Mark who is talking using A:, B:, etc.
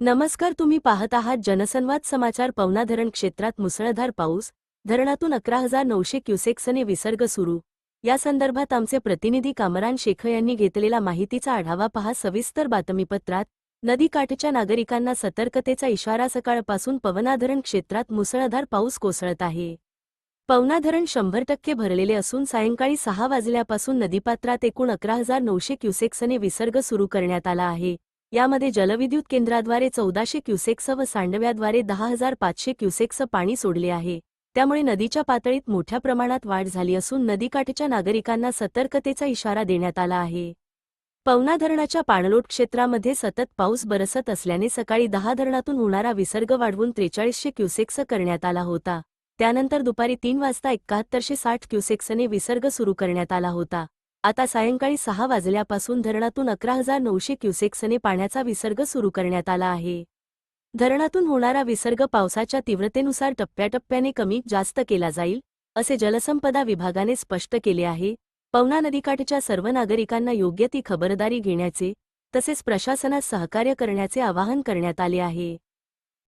A: नमस्कार तुम्ही पाहत आहात जनसंवाद समाचार पवना धरण क्षेत्रात मुसळधार पाऊस धरणातून अकरा हजार नऊशे क्युसेक्सने विसर्ग सुरू. या संदर्भात आमचे प्रतिनिधी कामरान शेख यांनी घेतलेला माहितीचा आढावा पहा. सविस्तर बातमीपत्रात नदीकाठच्या नागरिकांना सतर्कतेचा इशारा सकाळपासून पवना धरण क्षेत्रात मुसळधार पाऊस कोसळत आहे. पवना धरण शंभर टक्के भरलेले असून सायंकाळी सहा वाजल्यापासून नदीपात्रात एकूण अकरा हजार नऊशे क्युसेक्सने विसर्ग सुरू करण्यात आला आहे. यामध्ये जलविद्युत केंद्राद्वारे चौदाशे क्युसेक्स व सांडव्याद्वारे दहा हजार पाचशे क्युसेक्स पाणी सोडले आहे. त्यामुळे नदीच्या पातळीत मोठ्या प्रमाणात वाढ झाली असून नदीकाठच्या नागरिकांना सतर्कतेचा इशारा देण्यात आला आहे. पवना धरणाच्या पाणलोट क्षेत्रामध्ये सतत पाऊस बरसत असल्याने सकाळी दहा धरणातून होणारा विसर्ग वाढवून त्रेचाळीसशे क्युसेक्स करण्यात आला होता. त्यानंतर दुपारी तीन वाजता एकाहत्तरशे साठ क्युसेक्सने विसर्ग सुरू करण्यात आला होता. आता सायंकाळी सहा वाजल्यापासून धरणातून अकरा हजार नऊशे क्युसेक्सने पाण्याचा विसर्ग सुरू करण्यात आला आहे. धरणातून होणारा विसर्ग पावसाच्या तीव्रतेनुसार टप्प्याटप्प्याने कमी जास्त केला जाईल असे जलसंपदा विभागाने स्पष्ट केले आहे. पवना नदीकाठच्या सर्व नागरिकांना योग्य ती खबरदारी घेण्याचे तसेच प्रशासनास सहकार्य करण्याचे आवाहन करण्यात आले आहे.